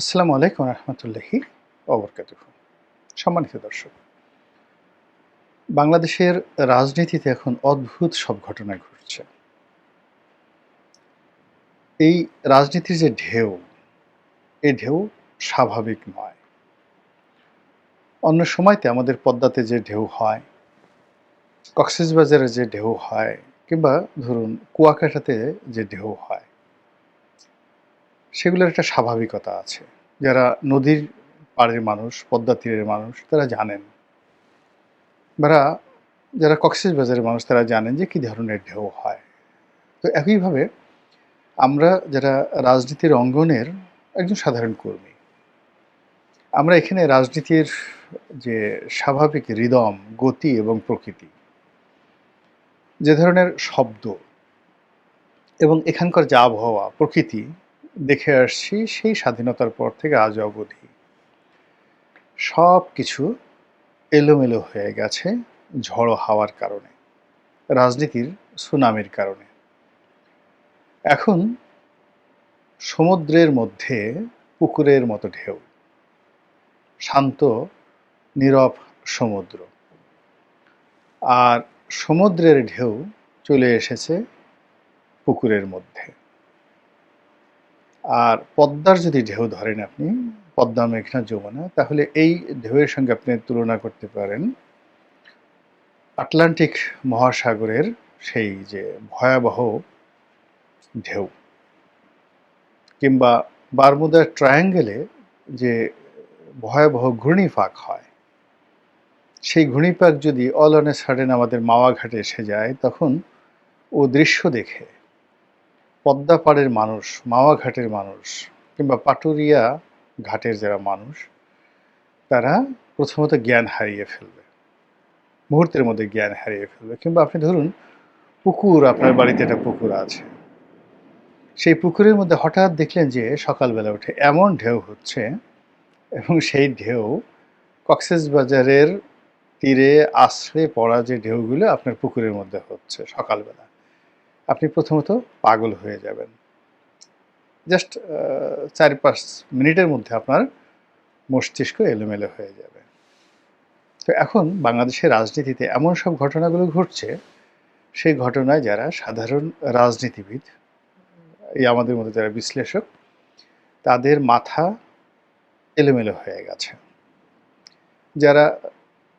আসসালামু আলাইকুম রহমতুল্লাহি অবরকাত সম্মানিত দর্শক, বাংলাদেশের রাজনীতিতে এখন অদ্ভুত সব ঘটনা ঘটছে। এই রাজনীতির যে ঢেউ এই ঢেউ স্বাভাবিক নয়। অন্য সময়তে আমাদের পদ্মাতে যে ঢেউ হয়, কক্সবাজারে যে ঢেউ হয়, কিংবা ধরুন কুয়াকাটাতে যে ঢেউ হয় সেগুলোর একটা স্বাভাবিকতা আছে। যারা নদীর পাড়ের মানুষ, পদ্মা তীরের মানুষ, তারা জানেন। যারা যারা কক্সেস বাজারের মানুষ, তারা জানেন যে কী ধরনের ঢেউ হয়। তো একইভাবে আমরা যারা রাজনীতির অঙ্গনের একজন সাধারণ কর্মী, আমরা এখানে রাজনীতির যে স্বাভাবিক হৃদম গতি এবং প্রকৃতি, যে ধরনের শব্দ এবং এখানকার যে আবহাওয়া, প্রকৃতি দেখে আসছি সেই স্বাধীনতার পর থেকে আজ অবধি। সব কিছু এলোমেলো হয়ে গেছে ঝড়ো হাওয়ার কারণে, রাজনীতির সুনামির কারণে। এখন সমুদ্রের মধ্যে পুকুরের মতো ঢেউ, শান্ত, নীরব সমুদ্র। আর সমুদ্রের ঢেউ চলে এসেছে পুকুরের মধ্যে। আর পদ্মার যদি ঢেউ ধরেন আপনি, পদ্মা, মেঘনা, যমুনা, তাহলে এই ঢেউয়ের সঙ্গে আপনি তুলনা করতে পারেন আটলান্টিক মহাসাগরের সেই যে ভয়াবহ ঢেউ কিংবা বারমুদার ট্রায়াঙ্গেলে যে ভয়াবহ ঘূর্ণিপাক হয়, সেই ঘূর্ণিপাক যদি অল অন এ সাডেন আমাদের মাওয়া ঘাটে এসে যায়, তখন ও দৃশ্য দেখে পদ্মা পাড়ের মানুষ মাওয়া ঘাটের মানুষ কিংবা পাটুরিয়া ঘাটের যারা মানুষ, তারা প্রথমত জ্ঞান হারিয়ে ফেলবে। মুহূর্তের মধ্যে জ্ঞান হারিয়ে ফেলবে। কিংবা আপনি ধরুন, পুকুর, আপনার বাড়িতে একটা পুকুর আছে। সেই পুকুরের মধ্যে হঠাৎ দেখলেন যে সকালবেলা উঠে এমন ঢেউ হচ্ছে এবং সেই ঢেউ কক্সেস বাজারের তীরে আশ্রে পড়া যে ঢেউগুলো আপনার পুকুরের মধ্যে হচ্ছে সকালবেলা। আপনি প্রথমত পাগল হয়ে যাবেন। জাস্ট চার পাঁচ মিনিটের মধ্যে আপনার মস্তিষ্ক এলোমেলো হয়ে যাবে। তো এখন বাংলাদেশের রাজনীতিতে এমন সব ঘটনাগুলো ঘটছে, সেই ঘটনায় যারা সাধারণ রাজনীতিবিদ, এই আমাদের মধ্যে যারা বিশ্লেষক, তাদের মাথা এলোমেলো হয়ে গেছে। যারা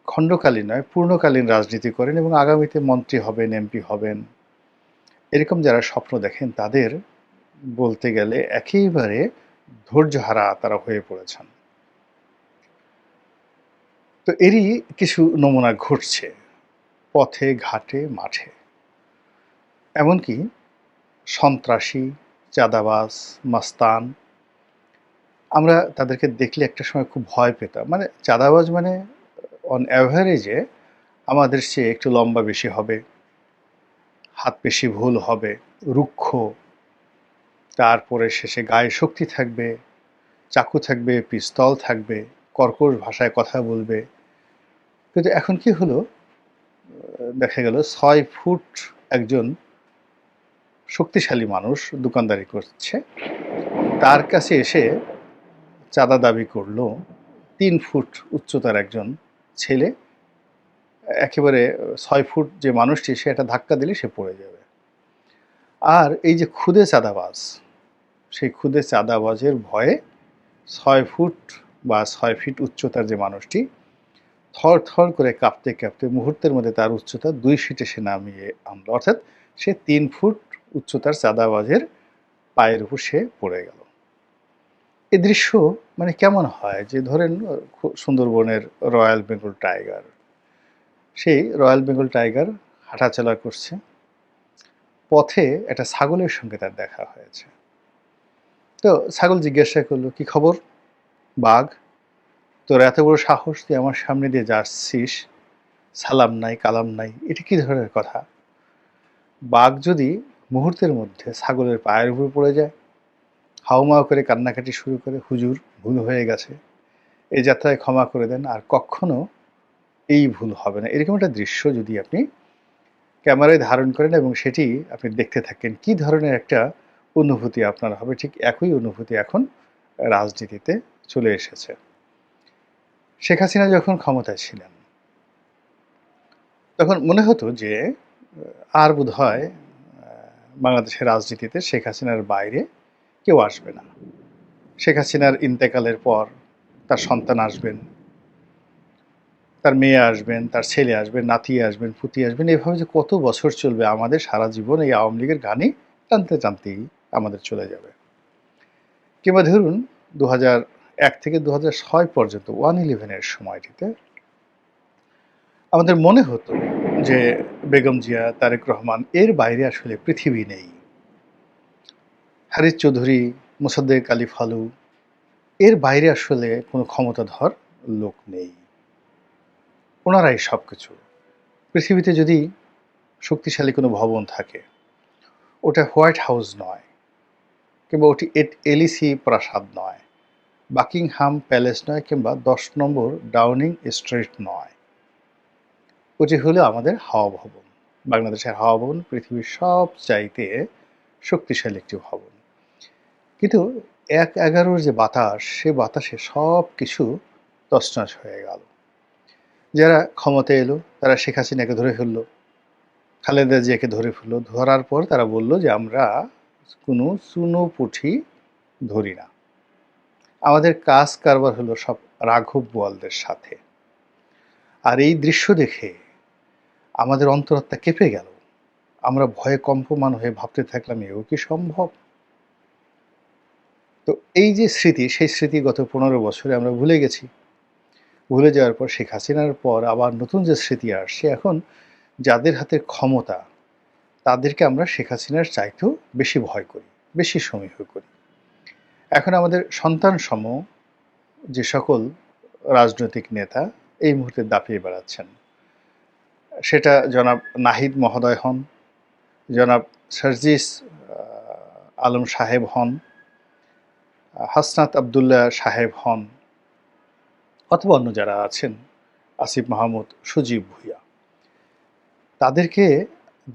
খণ্ডকালীন নয়, পূর্ণকালীন রাজনীতি করেন এবং আগামীতে মন্ত্রী হবেন, এমপি হবেন এরকম যারা স্বপ্ন দেখেন, তাদের বলতে গেলে একেবারে ধৈর্যহারা তারা হয়ে পড়েছেন। তো এরই কিছু নমুনা ঘটছে, পথে, ঘাটে, মাঠে। এমনকি সন্ত্রাসী, চাঁদাবাজ, মাস্তান, আমরা তাদেরকে দেখলে একটা সময় খুব ভয় পেতাম। মানে চাঁদাবাজ মানে অন অ্যাভারেজে আমাদের সে একটু লম্বা বেশি হবে। হাত পেশি ভুল হবে, রুক্ষ। তারপরে শেষে গায়ে শক্তি থাকবে, চাকু থাকবে, পিস্তল থাকবে, কর্কশ ভাষায় কথা বলবে। কিন্তু এখন কি হলো? দেখা গেল ছয় ফুট একজন শক্তিশালী মানুষ দোকানদারি করছে। তার কাছে এসে চাঁদা দাবি করল, তিন ফুট উচ্চতার একজন ছেলে একেবারে ছয় ফুট যে মানুষটি, সে একটা ধাক্কা দিলে সে পড়ে যাবে। আর এই যে খুদে চাঁদাবাজ, সেই খুদে চাঁদাবাজের ভয়ে ছয় ফুট বা ছয় ফিট উচ্চতার যে মানুষটি, থর থর করে কাঁপতে কাঁপতে মুহূর্তের মধ্যে তার উচ্চতা দুই ফিটে সে নামিয়ে আনলো। অর্থাৎ সে তিন ফুট উচ্চতার চাঁদাবাজের পায়ের উপর সে পড়ে গেল। এ দৃশ্য মানে কেমন হয় যে ধরেন সুন্দরবনের রয়্যাল বেঙ্গল টাইগার সেই রয়্যাল বেঙ্গল টাইগার হাঁটাচলা করছে। পথে একটা ছাগলের সঙ্গে তার দেখা হয়েছে। তো ছাগল জিজ্ঞাসা করল, কি খবর? বাঘ? তোর এত বড় সাহস তুই আমার সামনে দিয়ে যাচ্ছিস? সালাম নাই, কালাম নাই, এটা কি ধরনের কথা? বাঘ যদি মুহূর্তের মধ্যে ছাগলের পায়ের উপর পড়ে যায় হাউমাউ করে কান্নাকাটি শুরু করে, হুজুর, ভুল হয়ে গেছে। এই যাত্রায় ক্ষমা করে দেন, আর কখনো এই ভুল হবে না। এরকম একটা দৃশ্য যদি আপনি ক্যামেরায় ধারণ করেন এবং সেটি আপনি দেখতে থাকেন, কি ধরনের একটা অনুভূতি আপনার হবে? ঠিক একই অনুভূতি এখন রাজনীতিতে চলে এসেছে। শেখ হাসিনা যখন ক্ষমতায় ছিলেন, তখন মনে হতো যে, আর বোধ হয় বাংলাদেশের রাজনীতিতে শেখ হাসিনার বাইরে কেউ আসবে না। শেখ হাসিনার ইন্তেকালের পর তার সন্তান আসবেন তার মেয়ে আসবেন, তার ছেলে আসবেন, নাতি আসবেন, পুতি আসবেন, এভাবে যে কত বছর চলবে আমাদের সারা জীবন এই আওয়ামী লীগের গানে টানতে টানতেই আমাদের চলে যাবে। কিংবা ধরুন দু এক থেকে দু ছয় পর্যন্ত ওয়ান ইলেভেনের সময়টিতে আমাদের মনে হতো যে বেগম জিয়া, তারেক রহমান এর বাইরে আসলে পৃথিবী নেই। হারিস চৌধুরী, মুসাদ্দেক আলী ফালু, এর বাইরে আসলে কোনো ক্ষমতাধর লোক নেই। ওনারাই সব কিছু পৃথিবীতে যদি শক্তিশালী কোনো ভবন থাকে, ওটা হোয়াইট হাউস নয় কিংবা ওটি এট এলিসি প্রাসাদ নয়, বাকিংহাম প্যালেস নয় কিংবা দশ নম্বর ডাউনিং স্ট্রিট নয়। ওটি হলো আমাদের হাওয়া ভবন। বাংলাদেশের হাওয়া ভবন পৃথিবীর সব চাইতে শক্তিশালী একটি ভবন। কিন্তু এক এগারোর যে বাতাস, সে বাতাসে সব কিছু তছনছ হয়ে গেল। যারা ক্ষমতায় এলো, তারা শেখ হাসিনাকে ধরে ফেলল। খালেদা জিয়াকে ধরে ফেলল। ধরার পর তারা বলল যে, আমরা কোনো চুনো পুঠি ধরি না। আমাদের কাজ কারবার হলো সব রাঘব বোয়ালদের সাথে। আর এই দৃশ্য দেখে আমাদের অন্তরাত্মা কেঁপে গেল। আমরা ভয়ে কম্পমান হয়ে ভাবতে থাকলাম, এও কি সম্ভব? তো এই যে স্মৃতি, সেই স্মৃতি গত পনেরো বছরে আমরা ভুলে গেছি। ভুলে যাওয়ার পর শেখ হাসিনার পর আবার নতুন যে স্মৃতি আসছে, এখন যাদের হাতে ক্ষমতা, তাদেরকে আমরা শেখ হাসিনার চাইতেও বেশি ভয় করি, বেশি সমীহ করি। এখন আমাদের সন্তান সম যে সকল রাজনৈতিক নেতা এই মুহূর্তে দাপিয়ে বেড়াচ্ছেন। সেটা জনাব নাহিদ মহোদয় হন, জনাব সার্জিস আলম সাহেব হন, হাসনাত আবদুল্লাহ সাহেব হন অথবা অন্য যারা আছেন, আসিফ মাহমুদ, সুজীব ভুইয়া, তাদেরকে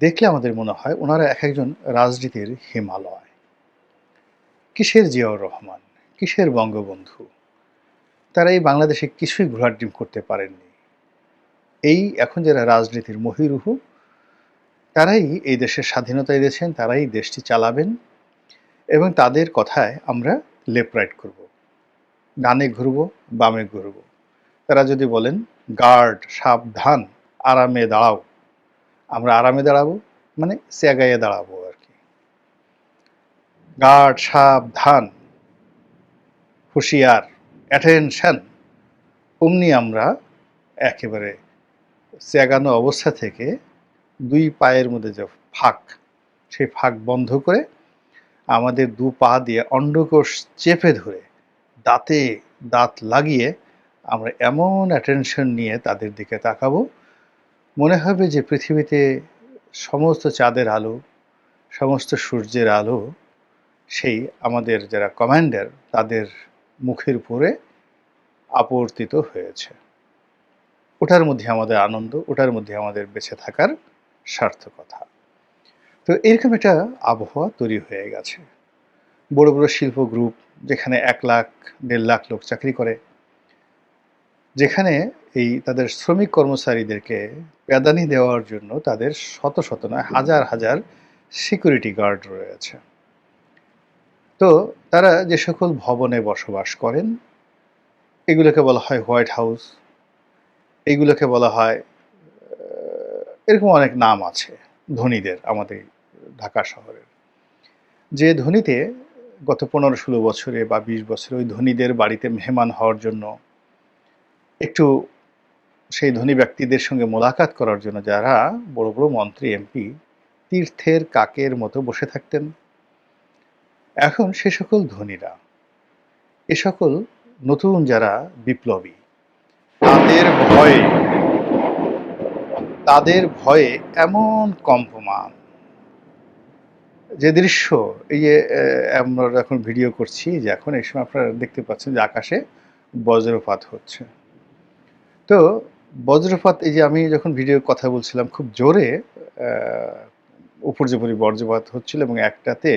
দেখলে আমাদের মনে হয় ওনারা এক একজন রাজনীতির হিমালয়। কিসের জিয়াউর রহমান? কিসের বঙ্গবন্ধু? তারা এই বাংলাদেশে কিছুই ঘোরার ডিম করতে পারেননি। এই এখন যারা রাজনীতির মহিরুহু, তারাই এই দেশের স্বাধীনতা দিয়েছেন তারাই দেশটি চালাবেন এবং তাদের কথায় আমরা লেফট রাইট করব। ডানে ঘুরব, বামে ঘুরব। তারা যদি বলেন, গার্ড, সাবধান, আরামে দাঁড়াও। আমরা আরামে দাঁড়াবো মানে স্যাগাইয়ে দাঁড়াবো আর কি। গার্ড, সাবধান, হুঁশিয়ার, অ্যাটেনশন। অমনি আমরা একেবারে স্যাগানো অবস্থা থেকে দুই পায়ের মধ্যে যে ফাঁক, সেই ফাঁক বন্ধ করে আমাদের দু পা দিয়ে অন্ডকোষ চেপে ধরে দাঁতে দাঁত লাগিয়ে আমরা এমন অ্যাটেনশন নিয়ে তাদের দিকে তাকাবো। মনে হবে যে পৃথিবীতে সমস্ত চাঁদের আলো, সমস্ত সূর্যের আলো, সেই আমাদের যারা কমান্ডার তাদের মুখের উপরে আপর্তিত হয়েছে। ওটার মধ্যে আমাদের আনন্দ, ওটার মধ্যে আমাদের বেঁচে থাকার সার্থকতা। তো এরকম একটা আবহাওয়া তৈরি হয়ে গেছে। বড় বড় শিল্প গ্রুপ যেখানে এক লাখ, দেড় লাখ লোক চাকরি করে, যেখানে এই তাদের শ্রমিক কর্মচারীদেরকে প্যাদানি দেওয়ার জন্য তাদের শত শত নয় হাজার হাজার সিকিউরিটি গার্ড রয়েছে। তো তারা যে সকল ভবনে বসবাস করেন, এগুলোকে বলা হয় হোয়াইট হাউস এইগুলোকে বলা হয় এরকম অনেক নাম আছে ধনীদের আমাদের ঢাকা শহরের। যে ধনীতে গত পনেরো ষোলো বছরে বা বিশ বছরে ওই ধনীদের বাড়িতে মেহমান হওয়ার জন্য একটু সেই ধনী ব্যক্তিদের সঙ্গে মোলাকাত করার জন্য যারা বড় বড় মন্ত্রী, এমপি, তীর্থের কাকের মতো বসে থাকতেন। এখন সে সকল ধনীরা, এ সকল নতুন যারা বিপ্লবী, তাদের ভয়ে তাদের ভয়ে এমন কম্পমান যে দৃশ্য, এই যে আমরা এখন ভিডিও করছি যে এখন এই সময় আপনারা দেখতে পাচ্ছেন যে আকাশে বজ্রপাত হচ্ছে। তো বজ্রপাত, এই যে আমি যখন ভিডিও কথা বলছিলাম, খুব জোরে উপর যে বজ্রপাত হচ্ছিল এবং একটাতে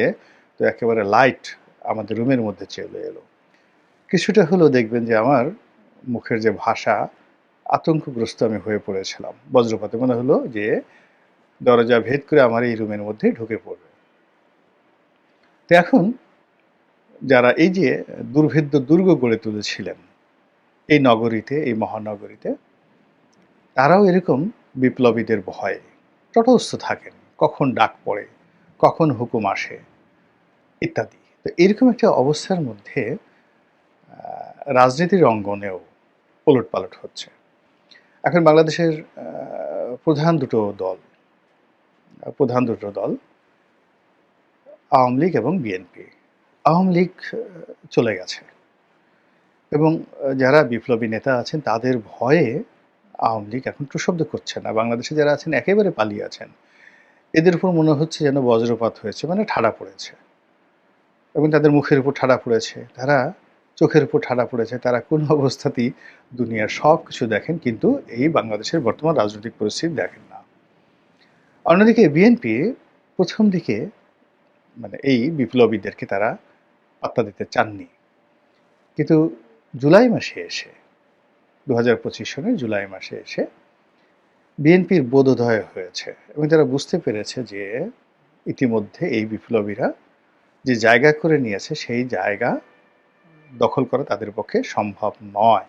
তো একেবারে লাইট আমাদের রুমের মধ্যে চলে এলো। কিছুটা হলেও দেখবেন যে আমার মুখের যে ভাষা, আতঙ্কগ্রস্ত আমি হয়ে পড়েছিলাম বজ্রপাতে। মনে হলো যে দরজা ভেদ করে আমার এই রুমের মধ্যে ঢুকে পড়বে তো এখন যারা এই যে দুর্ভেদ্য দুর্গ গড়ে তুলেছিলেন, এই নগরীতে, এই মহানগরীতে, তারাও এরকম বিপ্লবীদের ভয়ে তটস্থ থাকেন, কখন ডাক পড়ে, কখন হুকুম আসে, ইত্যাদি। তো এরকম একটা অবস্থার মধ্যে রাজনীতির অঙ্গনেও ওলট পালট হচ্ছে। এখন বাংলাদেশের প্রধান দুটো দল, প্রধান দুটো দল আওয়ামী লীগ এবং বিএনপি। আওয়ামী লীগ চলে গেছে। এবং যারা বিপ্লবী নেতা আছেন, তাদের ভয়ে আওয়ামী লীগ এখন টুশব্দ করছে না। বাংলাদেশে যারা আছেন, একেবারে পালিয়ে আছেন। এদের উপর মনে হচ্ছে যেন বজ্রপাত হয়েছে মানে ঠাড়া পড়েছে। এবং তাদের মুখের উপর ঠাড়া পড়েছে। তারা চোখের উপর ঠাড়া পড়েছে। তারা কোনো অবস্থাতেই দুনিয়ার সব কিছু দেখেন, কিন্তু এই বাংলাদেশের বর্তমান রাজনৈতিক পরিস্থিতি দেখেন না। অন্যদিকে বিএনপি প্রথম দিকে মানে এই বিপ্লবীদেরকে তারা পাত্তা দিতে চাননি। কিন্তু জুলাই মাসে এসে দু হাজার পঁচিশ সনের জুলাই মাসে এসে বিএনপির বোধোদয় হয়েছে এবং তারা বুঝতে পেরেছে যে ইতিমধ্যে এই বিপ্লবীরা যে জায়গা করে নিয়েছে সেই জায়গা দখল করা তাদের পক্ষে সম্ভব নয়।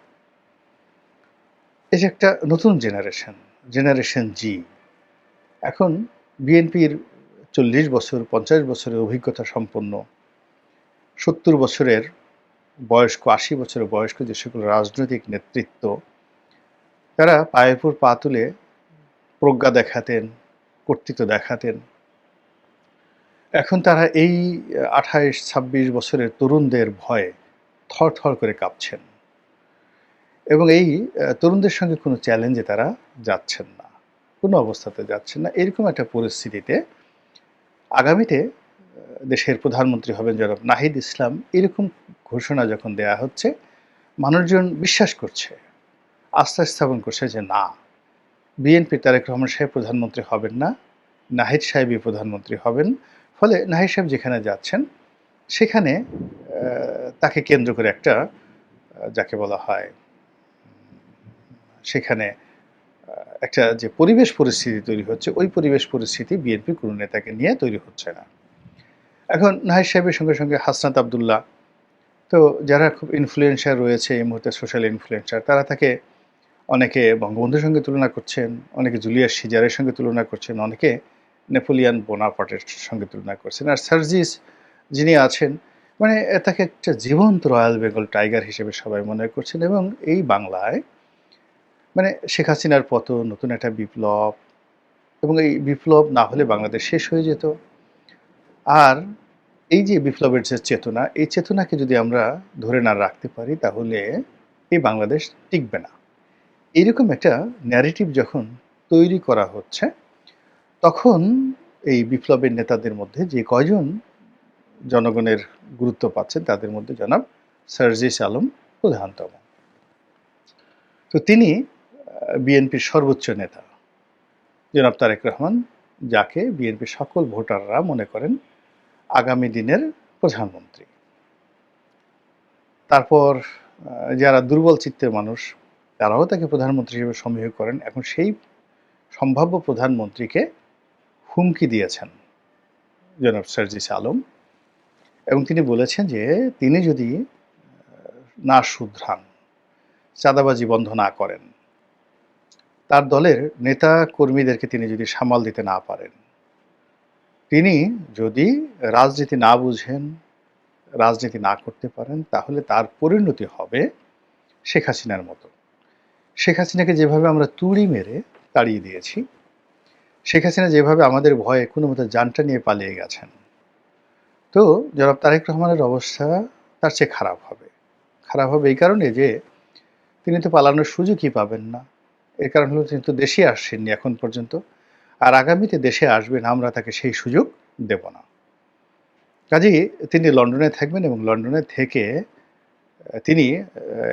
যে একটা নতুন জেনারেশন জেনারেশন জি। এখন বিএনপির চল্লিশ বছর, পঞ্চাশ বছরের অভিজ্ঞতা সম্পন্ন, সত্তর বছরের বয়স্ক, আশি বছরের বয়স্ক যে সকল রাজনৈতিক নেতৃত্ব, তারা পায়ের উপর পা তুলে প্রজ্ঞা দেখাতেন, কর্তৃত্ব দেখাতেন। এখন তারা এই আঠাইশ, ছাব্বিশ বছরের তরুণদের ভয়ে থর থর করে কাঁপছেন। এবং এই তরুণদের সঙ্গে কোনো চ্যালেঞ্জে তারা যাচ্ছেন না, কোনো অবস্থাতে যাচ্ছেন না। এরকম একটা পরিস্থিতিতে আগামীতে দেশের প্রধানমন্ত্রী হবেন জনাব নাহিদ ইসলাম, এরকম ঘোষণা যখন দেয়া হচ্ছে, মানুষজন বিশ্বাস করছে, আস্থা স্থাপন করছে যে না, বিএনপি তারেক রহমান সাহেব প্রধানমন্ত্রী হবেন না, নাহিদ সাহেবই প্রধানমন্ত্রী হবেন, ফলে নাহিদ সাহেব যেখানে যাচ্ছেন, সেখানে তাকে কেন্দ্র করে একটা যাকে বলা হয় সেখানে একটা যে পরিবেশ পরিস্থিতি তৈরি হচ্ছে, ওই পরিবেশ পরিস্থিতি বিএনপি কোনো নেতাকে নিয়ে তৈরি হচ্ছে না। এখন নাহিদ সাহেবের সঙ্গে সঙ্গে হাসনাত আবদুল্লাহ, তো যারা খুব ইনফ্লুয়েন্সার রয়েছে এই মুহূর্তে সোশ্যাল ইনফ্লুয়েন্সার তারা তাকে অনেকে বঙ্গবন্ধুর সঙ্গে তুলনা করছেন, অনেকে জুলিয়াস সিজারের সঙ্গে তুলনা করছেন, অনেকে নেপোলিয়ান বোনাপার্টের সঙ্গে তুলনা করছেন। আর সার্জিস যিনি আছেন মানে তাকে একটা জীবন্ত রয়্যাল বেঙ্গল টাইগার হিসেবে সবাই মনে করছেন এবং এই বাংলায় মানে শেখ হাসিনার পতন, নতুন একটা বিপ্লব এবং এই বিপ্লব না হলে বাংলাদেশ শেষ হয়ে যেত। আর এই যে বিপ্লবের যে চেতনা, এই চেতনাকে যদি আমরা ধরে না রাখতে পারি তাহলে এই বাংলাদেশ টিকবে না। এইরকম একটা ন্যারেটিভ যখন তৈরি করা হচ্ছে, তখন এই বিপ্লবের নেতাদের মধ্যে যে কয়জন জনগণের গুরুত্ব পাচ্ছেন তাদের মধ্যে জনাব সার্জিস আলম প্রধানতম তো তিনি বিএনপির সর্বোচ্চ নেতা। জনাব তারেক রহমান, যাকে বিএনপির সকল ভোটাররা মনে করেন আগামী দিনের প্রধানমন্ত্রী। তারপর যারা দুর্বল চিত্তের মানুষ, তারাও তাকে প্রধানমন্ত্রী হিসেবে সমীহ করেন। এখন সেই সম্ভাব্য প্রধানমন্ত্রীকে হুমকি দিয়েছেন জনাব সার্জিস আলম। এবং তিনি বলেছেন যে, তিনি যদি না শুধরান, চাঁদাবাজি বন্ধ না করেন তার দলের নেতা কর্মীদেরকে তিনি যদি সামাল দিতে না পারেন, তিনি যদি রাজনীতি না বুঝেন, রাজনীতি না করতে পারেন, তাহলে তার পরিণতি হবে শেখ হাসিনার মতো। শেখ হাসিনাকে যেভাবে আমরা তুড়ি মেরে তাড়িয়ে দিয়েছি, শেখ হাসিনা যেভাবে আমাদের ভয়ে কোনো মতো যানটা নিয়ে পালিয়ে গেছেন, তো জনাব তারেক রহমানের অবস্থা তার চেয়ে খারাপ হবে। খারাপ হবে এই কারণে যে তিনি তো পালানোর সুযোগই পাবেন না। এর কারণ হলো তিনি তো দেশে আসছেননি এখন পর্যন্ত। আর আগামীতে দেশে আসবেন, আমরা তাকে সেই সুযোগ দেব না। কাজেই তিনি লন্ডনে থাকবেন এবং লন্ডনে থেকে তিনি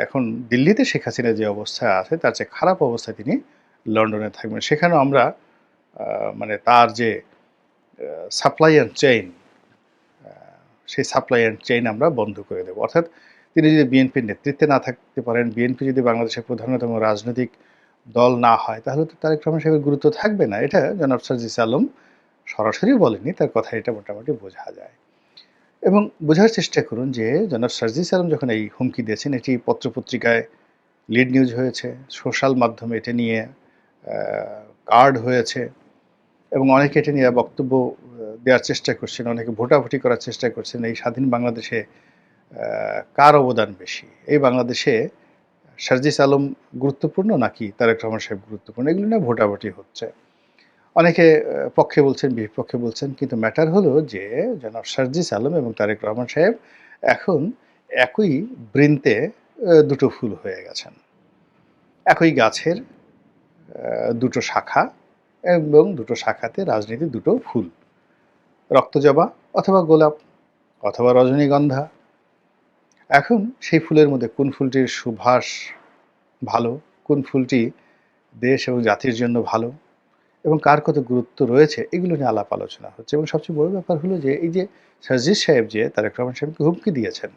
এখন দিল্লিতে শেখ হাসিনা যে অবস্থায় আছে, তার চেয়ে খারাপ অবস্থায় তিনি লন্ডনে থাকবেন। সেখানেও আমরা মানে তার যে সাপ্লাই অ্যান্ড চেইন সেই সাপ্লাই অ্যান্ড চেইন আমরা বন্ধ করে দেব। অর্থাৎ তিনি যদি বিএনপির নেতৃত্বে না থাকতে পারেন, বিএনপি যদি বাংলাদেশের প্রধানতম রাজনৈতিক দল না হয়, তাহলে তো তারেক রহমান সাহেবের গুরুত্ব থাকবে না। এটা জনাব সার্জিস আলম সরাসরি বলেনি তার কথা এটা মোটামুটি বোঝা যায়। এবং বোঝার চেষ্টা করুন যে জনাব সার্জিস আলম যখন এই হুমকি দিয়েছেন, এটি পত্রপত্রিকায় লিড নিউজ হয়েছে, সোশ্যাল মাধ্যমে এটা নিয়ে কার্ড হয়েছে এবং অনেকে এটা নিয়ে বক্তব্য দেওয়ার চেষ্টা করছেন, অনেকে ভোটাভুটি করার চেষ্টা করছেন, এই স্বাধীন বাংলাদেশে কার অবদান বেশি? এই বাংলাদেশে সার্জিস আলম গুরুত্বপূর্ণ নাকি তারেক রহমান সাহেব গুরুত্বপূর্ণ? এগুলো নিয়ে ভোটাভুটি হচ্ছে। অনেকে পক্ষে বলছেন, বিপক্ষে বলছেন, কিন্তু ম্যাটার হলো যে জনাব সার্জিস আলম এবং তারেক রহমান সাহেব এখন একই বৃন্তে দুটো ফুল হয়ে গেছেন। একই গাছের দুটো শাখা এবং দুটো শাখাতে রাজনীতি দুটো ফুল। রক্তজবা অথবা গোলাপ অথবা রজনীগন্ধা এখন সেই ফুলের মধ্যে কোন ফুলটির সুভাষ ভালো, কোন ফুলটি দেশ এবং জাতির জন্য ভালো এবং কার কত গুরুত্ব রয়েছে, এগুলো নিয়ে আলাপ আলোচনা হচ্ছে। এবং সবচেয়ে বড় ব্যাপার হলো যে এই যে সার্জিস সাহেব যে, তারেক রহমান সাহেবকে হুমকি দিয়েছেন।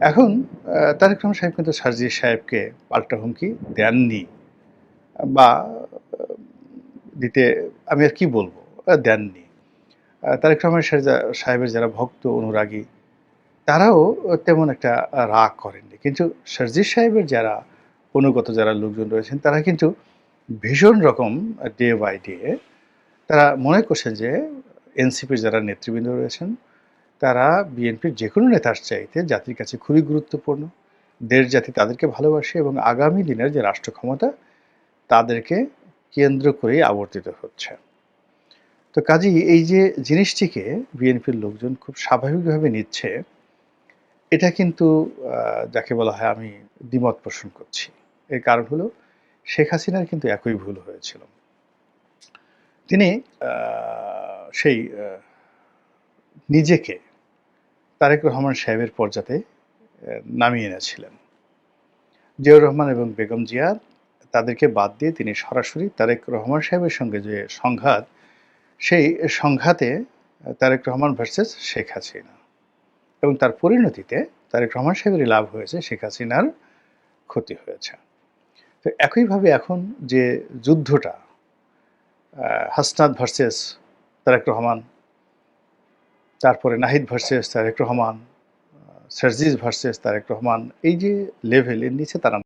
এখন তারেক রহমান সাহেব কিন্তু সার্জিস সাহেবকে পাল্টা হুমকি দেননি বা দিতে আমি আর কি বলব? দেননি। তারেক রহমান সাহেব- সাহেবের যারা ভক্ত, অনুরাগী তারাও তেমন একটা রাগ করেননি। কিন্তু সার্জিস সাহেবের যারা অনুগত যারা লোকজন রয়েছেন, তারা কিন্তু ভীষণ রকম ডে বাই ডে তারা মনে করছেন যে এনসিপির যারা নেতৃবৃন্দ রয়েছেন, তারা বিএনপির যে কোনো নেতার চাইতে জাতির কাছে খুবই গুরুত্বপূর্ণ। দেশ জাতি তাদেরকে ভালোবাসে এবং আগামী দিনের যে রাষ্ট্র ক্ষমতা, তাদেরকে কেন্দ্র করেই আবর্তিত হচ্ছে। তো কাজেই এই যে জিনিসটিকে বিএনপির লোকজন খুব স্বাভাবিকভাবে নিচ্ছে এটা কিন্তু যাকে বলা হয় আমি দ্বিমত পোষণ করছি। এর কারণ হলো শেখ হাসিনার কিন্তু একই ভুল হয়েছিল। তিনি সেই নিজেকে তারেক রহমান সাহেবের পর্যাতে নামিয়ে এনেছিলেন। জিয়াউর রহমান এবং বেগম জিয়া তাদেরকে বাদ দিয়ে তিনি সরাসরি তারেক রহমান সাহেবের সঙ্গে যে সংঘাত, সেই সংঘাতে তারেক রহমান ভার্সেস শেখ হাসিনা। এবং তার পরিণতিতে তারেক রহমান সাহেবেরই লাভ হয়েছে, শেখ হাসিনার ক্ষতি হয়েছে। তো একইভাবে এখন যে যুদ্ধটা হাসনাদ ভার্সেস তারেক রহমান, তারপরে নাহিদ ভার্সেস তারেক রহমান সার্জিস ভার্সেস তারেক রহমান, এই যে লেভেলের নিচে তারা